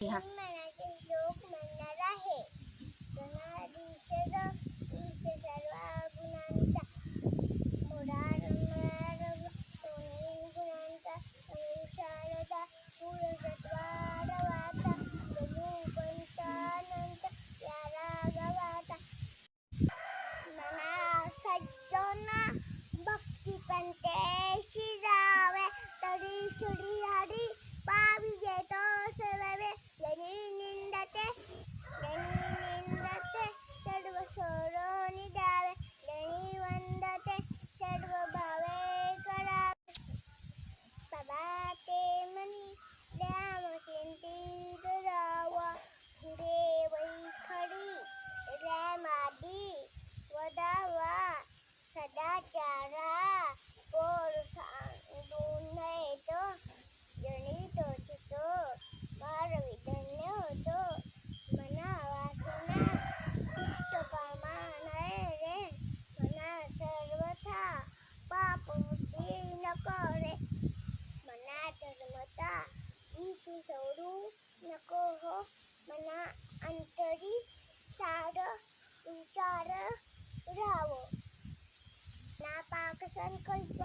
हा. मनाचे श्लोक म्हणणार आहे. होता मी तू सोडू नको हो मना अंतरी सार विचार राहावं। ना पाकसन कल्प